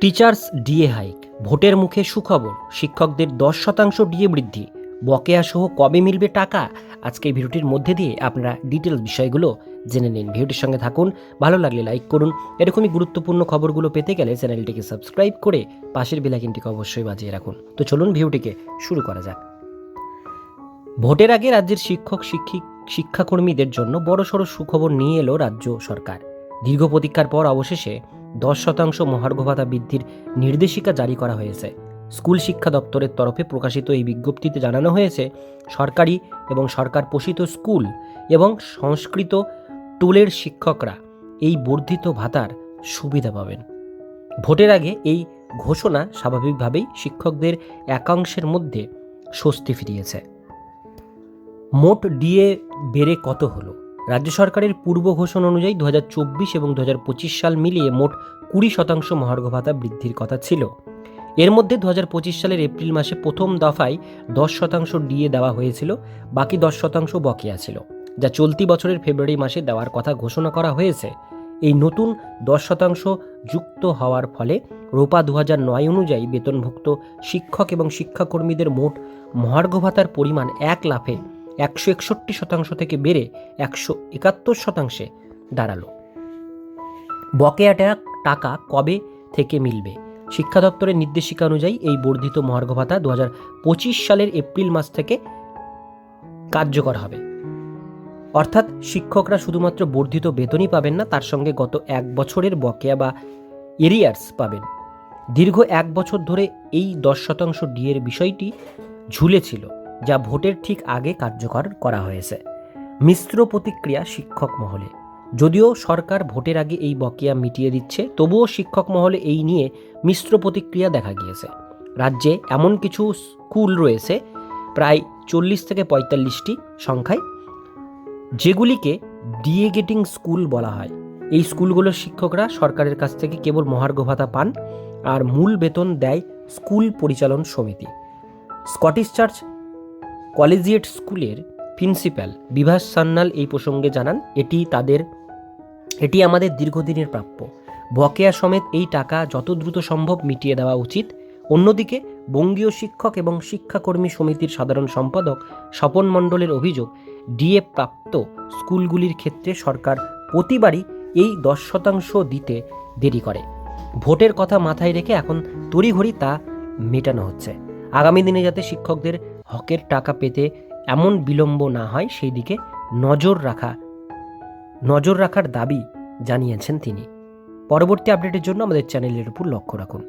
Teachers DA hike. ভোটের মুখে সুখবর, শিক্ষকদের দশ শতাংশ ডিএ বৃদ্ধি। বকেয়া সহ কবে মিলবে টাকা? আজকে ভিডিওটির মধ্যে দিয়ে আপনারা ডিটেলস বিষয়গুলো জেনে নিন। ভিডিওটির সঙ্গে থাকুন, ভালো লাগলে লাইক করুন। এরকমই গুরুত্বপূর্ণ খবরগুলো পেতে গেলে চ্যানেলটিকে সাবস্ক্রাইব করে পাশের বেলাইকিনটিকে অবশ্যই বাজিয়ে রাখুন। তো চলুন ভিডিওটিকে শুরু করা যাক। ভোটের আগে রাজ্যের শিক্ষক, শিক্ষিক, শিক্ষাকর্মীদের জন্য বড়সড় সুখবর নিয়ে এলো রাজ্য সরকার। দীর্ঘ প্রতীক্ষার পর অবশেষে দশ শতাংশ মহার্ঘ ভাতা বৃদ্ধির নির্দেশিকা জারি করা হয়েছে। স্কুল শিক্ষা দপ্তরের তরফে প্রকাশিত এই বিজ্ঞপ্তিতে জানানো হয়েছে, সরকারি এবং সরকার পোষিত স্কুল এবং সংস্কৃত টোলের শিক্ষকরা এই বর্ধিত ভাতার সুবিধা পাবেন। ভোটের আগে এই ঘোষণা স্বাভাবিকভাবেই শিক্ষকদের একাংশের মধ্যে স্বস্তি ফিরিয়েছে। মোট ডিএ বেড়ে কত হলো? রাজ্য সরকারের পূর্ব ঘোষণা অনুযায়ী দু হাজার চব্বিশ এবং দু হাজার পঁচিশ সাল মিলিয়ে মোট কুড়ি শতাংশ মহার্ঘ ভাতা বৃদ্ধির কথা ছিল। এর মধ্যে দু হাজার পঁচিশ সালের এপ্রিল মাসে প্রথম দফায় দশ শতাংশ ডিএ দেওয়া হয়েছিল, বাকি দশ শতাংশ বকেয়া ছিল, যা চলতি বছরের ফেব্রুয়ারি মাসে দেওয়ার কথা ঘোষণা করা হয়েছে। এই নতুন দশ শতাংশ যুক্ত হওয়ার ফলে রোপা দু নয় অনুযায়ী বেতনভুক্ত শিক্ষক এবং শিক্ষাকর্মীদের মোট মহার্ঘ ভাতার পরিমাণ এক লাফে একশো একষট্টি শতাংশ থেকে বেড়ে একশো একাত্তর শতাংশে দাঁড়াল। বকেয়া টাকা কবে থেকে মিলবে? শিক্ষা দপ্তরের নির্দেশিকা অনুযায়ী এই বর্ধিত মহার্ঘ ভাতা দু পঁচিশ সালের এপ্রিল মাস থেকে কার্যকর হবে। অর্থাৎ শিক্ষকরা শুধুমাত্র বর্ধিত বেতনই পাবেন না, তার সঙ্গে গত এক বছরের বকেয়া বা এরিয়ার্স পাবেন। দীর্ঘ এক বছর ধরে এই দশ শতাংশ ডিএর বিষয়টি ঝুলেছিল। যা ভোটের ঠিক আগে কার্যকর করা হয়েছে। মিশ্র প্রতিক্রিয়া শিক্ষক মহলে। যদিও সরকার ভোটের আগে এই বকেয়া মিটিয়ে দিচ্ছে, তবুও শিক্ষক মহলে এই নিয়ে মিশ্র প্রতিক্রিয়া দেখা গিয়েছে। রাজ্যে এমন কিছু স্কুল রয়েছে, প্রায় চল্লিশ থেকে পঁয়তাল্লিশটি সংখ্যায়, যেগুলিকে ডিএ গেটিং স্কুল বলা হয়। এই স্কুলগুলোর শিক্ষকরা সরকারের কাছ থেকে কেবল মহার্ঘ ভাতা পান আর মূল বেতন দেয় স্কুল পরিচালন সমিতি। স্কটিশ চার্চ কলেজিয়েট স্কুলের প্রিন্সিপাল বিভাস সান্যাল এই প্রসঙ্গে জানান, এটি তাদের, এটি আমাদের দীর্ঘদিনের প্রাপ্য। বকেয়া সমেত এই টাকা যত দ্রুত সম্ভব মিটিয়ে দেওয়া উচিত। অন্যদিকে, বঙ্গীয় শিক্ষক এবং শিক্ষাকর্মী সমিতির সাধারণ সম্পাদক স্বপন মণ্ডলের অভিযোগ, ডিএ প্রাপ্ত স্কুলগুলির ক্ষেত্রে সরকার প্রতিবারই এই দশ শতাংশ দিতে দেরি করে। ভোটের কথা মাথায় রেখে এখন তড়িঘড়ি তা মেটানো হচ্ছে। আগামী দিনে যাতে শিক্ষকদের হকের টাকা পেতে এমন বিলম্ব না হয়, সেই দিকে নজর রাখা, নজর রাখার দাবি জানিয়েছেন তিনি। পরবর্তী আপডেটের জন্য আমাদের চ্যানেলের উপর লক্ষ্য রাখুন।